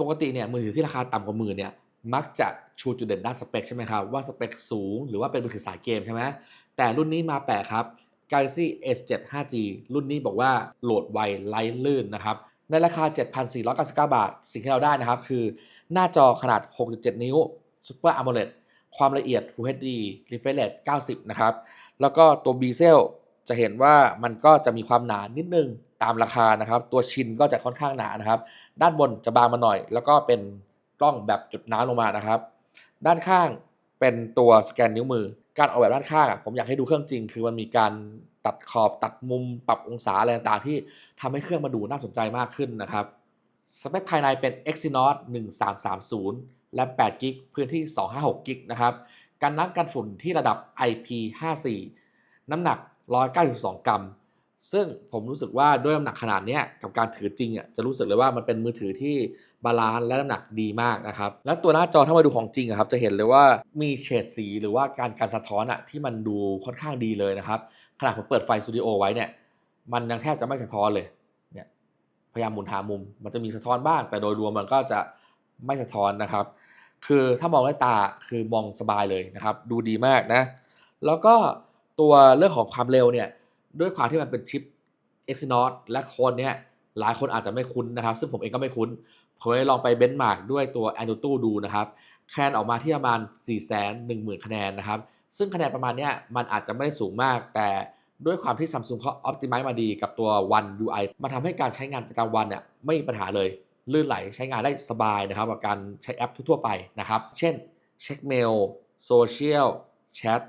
ปกติเนี่ยมือถือที่ราคาต่ำกว่าหมื่นเนี่ยมักจะชูจุดเด่นด้านสเปคใช่ไหมครับว่าสเปคสูงหรือว่าเป็นมือถือสายเกมใช่ไหมแต่รุ่นนี้มาแปลกครับ Galaxy S7 5G รุ่นนี้บอกว่าโหลดไวไร้ลื่นนะครับในราคา 7,499 บาท สิ่งที่เราได้นะครับ คือหน้าจอขนาด 6.7 นิ้ว Super AMOLED ความละเอียด Full HD refresh rate 90 นะครับ แล้วก็ตัว bezel จะเห็นว่ามันก็จะมีความหนานิดนึงตามราคานะครับ ตัวชินก็จะค่อนข้างหนานะครับ ด้านบนจะบางมาหน่อย แล้วก็เป็นกล้องแบบจุดน้ำลงมานะครับ ด้านข้างเป็นตัวสแกนนิ้วมือ การออกแบบด้านข้างผมอยากให้ดูเครื่องจริง คือมันมีการตัดขอบตัดมุมปรับองศาอะไรต่างๆที่ทำให้เครื่องมาดูน่าสนใจมากขึ้นนะครับสเปคภายในเป็น Exynos 1330และ8 g b พื้นที่ 256 g b นะครับ การน้ำกันฝุ่นที่ระดับ IP54 น้ำหนัก 192 กรัม ซึ่งผมรู้สึกว่าด้วยน้ำหนักขนาดนี้กับการถือจริงอะจะรู้สึกเลยว่ามันเป็นมือถือที่บาลานซ์และน้ำหนักดีมากนะครับ แล้วตัวหน้าจอถ้ามาดูของจริงครับจะเห็นเลยว่ามีเฉดสีหรือว่าการการสะท้อนอะที่มันดูค่อนข้างดีเลยนะครับขณะผมเปิดไฟสตูดิโอไว้เนี่ยมันยังแทบจะไม่สะท้อนเลยเนี่ยพยายามหมุนหามุม มันจะมีสะท้อนบ้าง แต่โดยรวมมันก็จะไม่สะท้อนนะครับ คือถ้ามองด้วยตาคือมองสบายเลยนะครับ ดูดีมากนะ แล้วก็ ตัวเรื่องของความเร็วเนี่ยด้วยความที่มันเป็นชิป Exynos และโคนเนี่ยหลายคนอาจจะไม่คุ้นนะครับ ซึ่งผมเองก็ไม่คุ้น ผมเลยลองไปเบนช์มาร์กด้วยตัว a n u t u ดูนะครับคะแนนออกมาที่ประมาณ 4 1 0 0 0 0 คะแนนนะครับ ซึ่งคะแนนประมาณนี้มันอาจจะไม่ได้สูงมาก แต่ด้วยความที่ Samsung เขา Optimize มาดีกับตัว One UI มันทำให้การใช้งานประจำวันเนี่ยไม่มีปัญหาเลย ลื่นไหลใช้งานได้สบายนะครับ กับการใช้แอปทั่วไปนะครับ เช่นเช็คเมลโซเชียลแชท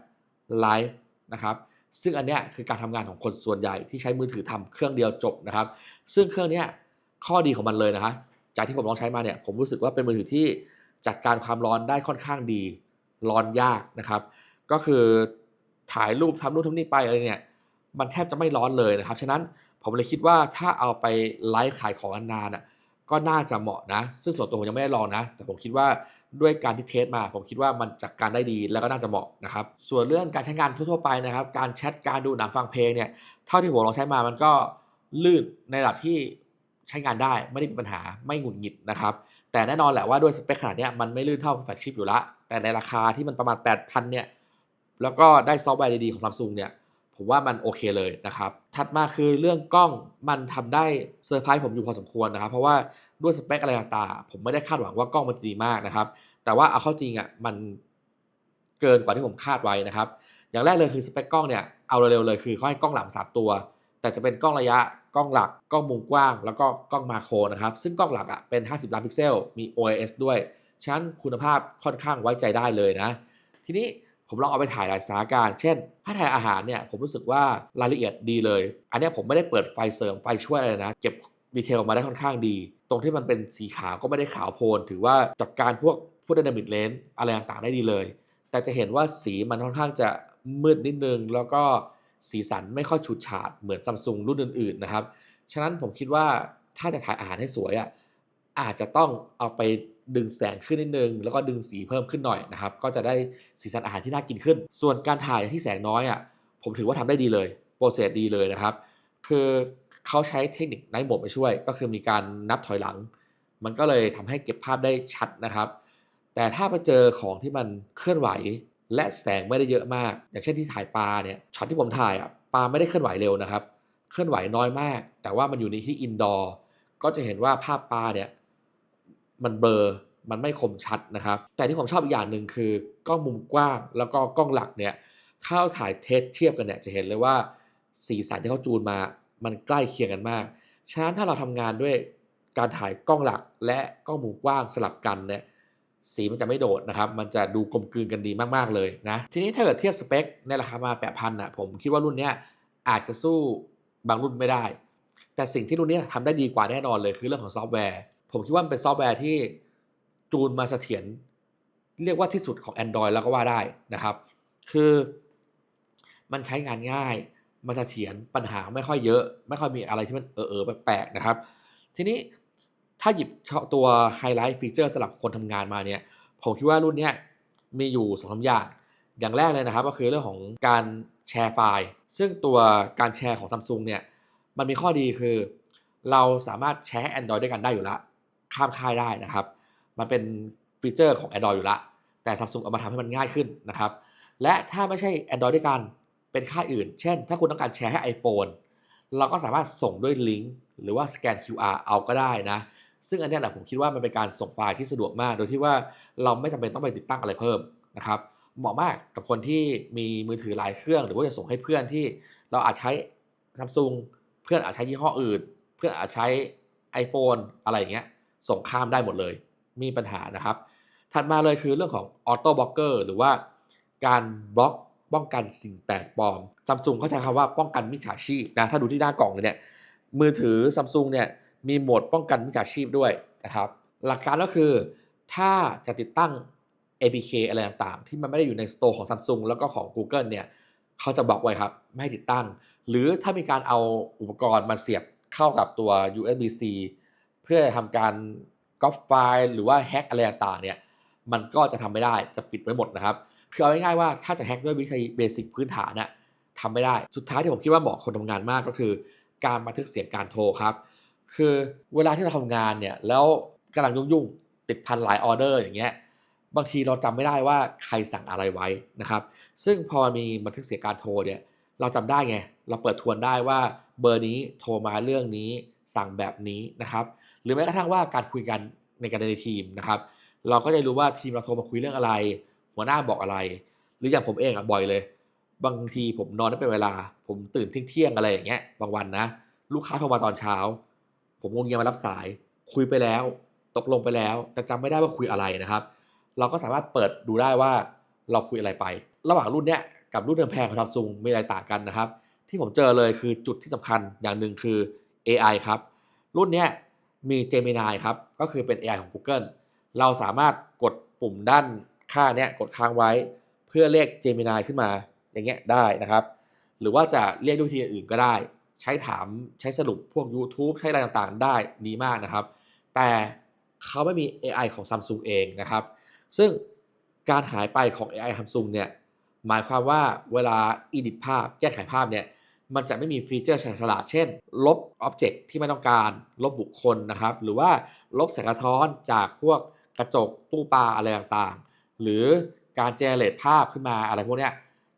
ไลฟ์ นะครับซึ่งอันเนี้ยคือการทำงานของคนส่วนใหญ่ที่ใช้มือถือทำเครื่องเดียวจบนะครับ ซึ่งเครื่องเนี้ยข้อดีของมันเลยนะฮะจากที่ผมลองใช้มาเนี่ยผมรู้สึกว่าเป็นมือถือที่จัดการความร้อนได้ค่อนข้างดี ร้อนยากนะครับ ก็คือถ่ายรูปทำนู่นทำนี่ไปอะไรเนี่ยมันแทบจะไม่ร้อนเลยนะครับ ฉะนั้นผมเลยคิดว่าถ้าเอาไปไลฟ์ขายของนานๆอะก็น่าจะเหมาะนะ ซึ่งส่วนตัวผมยังไม่ได้ลองนะ แต่ผมคิดว่า ด้วยการที่เทสมา ผมคิดว่ามันจัดการได้ดีแล้วก็น่าจะเหมาะนะครับ ส่วนเรื่องการใช้งานทั่วๆไปนะครับ การแชทการดูหนังฟังเพลงเนี่ยเท่าที่ผมลองใช้มามันก็ลื่นในระดับที่ใช้งานได้ไม่ได้มีปัญหาไม่หงุดหงิดนะครับแต่แน่นอนแหละว่าด้วยสเปคขนาดเนี้ยมันไม่ลื่นเท่าแฟลกชิพอยู่ละแต่ในราคาที่มันประมาณ 8,000เนี่ยแล้วก็ได้ซอฟต์แวร์ดีๆของ Samsung เนี่ยผมว่ามันโอเคเลยนะครับ ถัดมาคือเรื่องกล้องมันทำได้เซอร์ไพรส์ผมอยู่พอสมควรนะครับ เพราะว่า ด้วยสเปคอะไรต่างๆผมไม่ได้คาดหวังว่ากล้องมันจะดีมากนะครับ แต่ว่าเอาเข้าจริงอะมันเกินกว่าที่ผมคาดไว้นะครับ อย่างแรกเลยคือสเปคกล้องเนี่ยเอาเร็วๆเลยคือเขาให้กล้องหลังสามตัว แต่จะเป็นกล้องระยะกล้องหลักกล้องมุมกว้าง แล้วก็กล้องมาโครนะครับ ซึ่งกล้องหลักอะเป็น 50 ล้านพิกเซลมี OIS ด้วยฉะนั้นคุณภาพค่อนข้างไว้ใจได้เลยนะ ทีนี้ผมลองเอาไปถ่ายหลายสถานการณ์ เช่น ถ้าถ่ายอาหารเนี่ยผมรู้สึกว่ารายละเอียดดีเลย อันนี้ผมไม่ได้เปิดไฟเสริมไฟช่วยอะไรนะ เก็บ ดีเทลมาได้ค่อนข้างดี ตรงที่มันเป็นสีขาวก็ไม่ได้ขาวโพลน ถือว่าจัดการพวกพวก dynamic range อะไรต่างๆได้ดีเลย แต่จะเห็นว่าสีมันค่อนข้างจะมืดนิดนึง แล้วก็สีสันไม่ค่อยฉูดฉาดเหมือนซัมซุงรุ่นอื่นๆนะครับ ฉะนั้นผมคิดว่าถ้าจะถ่ายอาหารให้สวยอะอาจจะต้องเอาไปดึงแสงขึ้นนิดนึง แล้วก็ดึงสีเพิ่มขึ้นหน่อยนะครับ ก็จะได้สีสันอาหารที่น่ากินขึ้น ส่วนการถ่ายที่แสงน้อยอะผมถือว่าทำได้ดีเลย โปรเซสดีเลยนะครับ คือ เขาใช้เทคนิคไนท์โหมดมาช่วย ก็คือมีการนับถอยหลัง มันก็เลยทำให้เก็บภาพได้ชัดนะครับ แต่ถ้าไปเจอของที่มันเคลื่อนไหว และแสงไม่ได้เยอะมาก อย่างเช่นที่ถ่ายปลาเนี่ยช็อตที่ผมถ่ายอะปลาไม่ได้เคลื่อนไหวเร็วนะครับ เคลื่อนไหวน้อยมาก แต่ว่ามันอยู่ในที่อินดอร์ก็จะเห็นว่าภาพปลาเนี่ยมันเบลอมันไม่คมชัดนะครับ แต่ที่ผมชอบอีกอย่างหนึ่งคือกล้องมุมกว้าง แล้วก็กล้องหลักเนี่ยถ้าถ่ายเทสเทียบกันเนี่ยจะเห็นเลยว่าสีสันที่เขาจูนมา มันใกล้เคียงกันมากฉะนั้นถ้าเราทำงานด้วยการถ่ายกล้องหลักและกล้องมุมกว้างสลับกันเนี่ยสีมันจะไม่โดดนะครับ มันจะดูกลมกลืนกันดีมากๆเลยนะ ทีนี้ถ้าเกิดเทียบสเปคในราคามาแปดพันอะผมคิดว่ารุ่นเนี้ยอาจจะสู้บางรุ่นไม่ได้ แต่สิ่งที่รุ่นนี้ทำได้ดีกว่าแน่นอนเลยคือเรื่องของซอฟต์แวร์ ผมคิดว่ามันเป็นซอฟต์แวร์ที่จูนมาเสถียรเรียกว่าที่สุดของ Android แล้วก็ว่าได้นะครับ คือมันใช้งานง่าย มันจะเถียรปัญหาไม่ค่อยเยอะ ไม่ค่อยมีอะไรที่มันเออเออแปลกๆนะครับ ทีนี้ถ้าหยิบตัวไฮไลท์ฟีเจอร์สำหรับคนทำงานมาเนี่ย ผมคิดว่ารุ่นนี้มีอยู่สองสาอย่าง อย่างแรกเลยนะครับ ก็คือเรื่องของการแชร์ไฟล์ ซึ่งตัวการแชร์ของ Samsung เนี่ย มันมีข้อดีคือ เราสามารถแชร์ Android ด้วยกันได้อยู่ล้วข้ามค่ายได้นะครับ มันเป็นฟีเจอร์ของ Android อยู่ละแต่ Samsung เอามาทำให้มันง่ายขึ้นนะครับ และถ้าไม่ใช่ Android ด้วยกัน เป็นค่าอื่น เช่น ถ้าคุณต้องการแชร์ให้ iPhone เราก็สามารถส่งด้วยลิงก์หรือว่าสแกน QR เอาก็ได้นะ ซึ่งอันนี้แหละผมคิดว่ามันเป็นการส่งไฟล์ที่สะดวกมาก โดยที่ว่าเราไม่จำเป็นต้องไปติดตั้งอะไรเพิ่มนะครับ เหมาะมากกับคนที่มีมือถือหลายเครื่อง หรือว่าจะส่งให้เพื่อนที่เราอาจใช้ Samsung เพื่อนอาจใช้ยี่ห้ออื่น เพื่อนอาจใช้ iPhone อะไรอย่างเงี้ยส่งข้ามได้หมดเลย มีปัญหานะครับ ถัดมาเลยคือเรื่องของ Auto Blocker หรือว่าการบล็อก ป้องกันสิ่งแปลกปลอม Samsung เขาใช้คำว่าป้องกันมิจฉาชีพนะถ้าดูที่หน้ากล่องเลยเนี่ยมือถือ Samsung เนี่ยมีโหมดป้องกันมิจฉาชีพด้วยนะครับหลักการก็คือถ้าจะติดตั้ง APK อะไรต่างๆ ที่มันไม่ได้อยู่ใน Store ของ Samsung แล้วก็ของ Google เนี่ยเขาจะบอกไว้ครับไม่ให้ติดตั้ง หรือถ้ามีการเอาอุปกรณ์มาเสียบเข้ากับตัว USB-C เพื่อทำการก๊อปไฟล์หรือว่าแฮ็กอะไรต่างๆเนี่ยมันก็จะทำไม่ได้จะปิดไว้หมดนะครับ คือเอาง่ายๆว่าถ้าจะแฮ็กด้วยวิธีเบสิกพื้นฐานน่ะทำไม่ได้ สุดท้ายที่ผมคิดว่าเหมาะคนทำงานมากก็คือ การบันทึกเสียงการโทรครับ คือเวลาที่เราทำงานเนี่ยแล้วกำลังยุ่งๆติดพันหลายออเดอร์อย่างเงี้ยบางทีเราจำไม่ได้ว่าใครสั่งอะไรไว้นะครับ ซึ่งพอมีบันทึกเสียงการโทรเนี่ยเราจำได้ไง เราเปิดทวนได้ว่าเบอร์นี้โทรมาเรื่องนี้สั่งแบบนี้นะครับ หรือแม้กระทั่งว่าการคุยกันในการในทีมนะครับ เราก็จะรู้ว่าทีมเราโทรมาคุยเรื่องอะไร หัวหน้าบอกอะไร หรืออย่างผมเองอะบ่อยเลย บางทีผมนอนไม่เป็นเวลา ผมตื่นเที่ยงอะไรอย่างเงี้ยบางวันนะลูกค้าโทรมาตอนเช้า ผมงงเงียมารับสาย คุยไปแล้ว ตกลงไปแล้ว แต่จำไม่ได้ว่าคุยอะไรนะครับ เราก็สามารถเปิดดูได้ว่าเราคุยอะไรไป ระหว่างรุ่นเนี้ยกับรุ่นเดิมแพงของ Samsung มีอะไรต่างกันนะครับ ที่ผมเจอเลยคือจุดที่สำคัญอย่างหนึ่งคือ AI ครับ รุ่นเนี้ยมี Gemini ครับ ก็คือเป็น AI ของ Google เราสามารถกดปุ่มด้าน ข้าเนี้ยกดค้างไว้เพื่อเรียก Gemini ขึ้นมาอย่างเงี้ยได้นะครับ หรือว่าจะเรียกด้วยวิธีอื่นก็ได้ ใช้ถามใช้สรุปพวก YouTube ใช้อะไรต่างๆ ได้ดีมากนะครับ แต่เขาไม่มี AI ของ Samsung เองนะครับ ซึ่งการหายไปของ AI Samsung เนี่ยหมายความว่าเวลา edit ภาพแก้ไขภาพเนี่ยมันจะไม่มีฟีเจอร์ฉลาดเช่น ลบ Object ที่ไม่ต้องการ ลบบุคคลนะครับ หรือว่าลบแสงสะท้อนจากพวกกระจกตู้ปลาอะไรต่าง หรือการเจเรตภาพขึ้นมาอะไรพวกนี้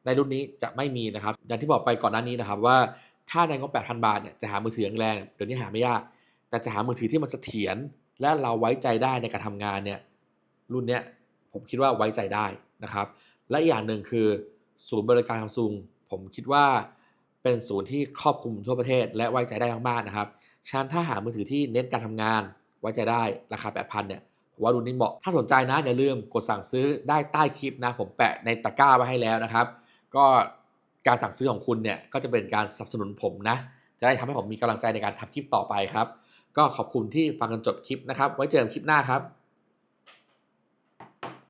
ในรุ่นนี้จะไม่มีนะครับ อย่างที่บอกไปก่อนหน้านี้นะครับว่าถ้าในงบ 8,000 บาทเนี่ยจะหามือถือแรงเดี๋ยวนี้หาไม่ยาก แต่จะหามือถือที่มันเสถียรและเราไว้ใจได้ในการทำงานเนี่ยรุ่นเนี้ยผมคิดว่าไว้ใจได้นะครับ และอีกอย่างหนึ่งคือศูนย์บริการซัมซุงผมคิดว่าเป็นศูนย์ที่ครอบคลุมทั่วประเทศ และไว้ใจได้มากๆนะครับฉะนันถ้าหามือถือที่เน้นการทำงานไว้ใจได้ราคา 8,000เนี่ย ว่ารุ่นนี้เหมาะ ถ้าสนใจนะอย่าลืมกดสั่งซื้อได้ใต้คลิปนะ ผมแปะในตะกร้าไว้ให้แล้วนะครับ ก็การสั่งซื้อของคุณเนี่ยก็จะเป็นการสนับสนุนผมนะ จะได้ทำให้ผมมีกำลังใจในการทำคลิปต่อไปครับ ก็ขอบคุณที่ฟังกันจบคลิปนะครับ ไว้เจอกันคลิปหน้าครับ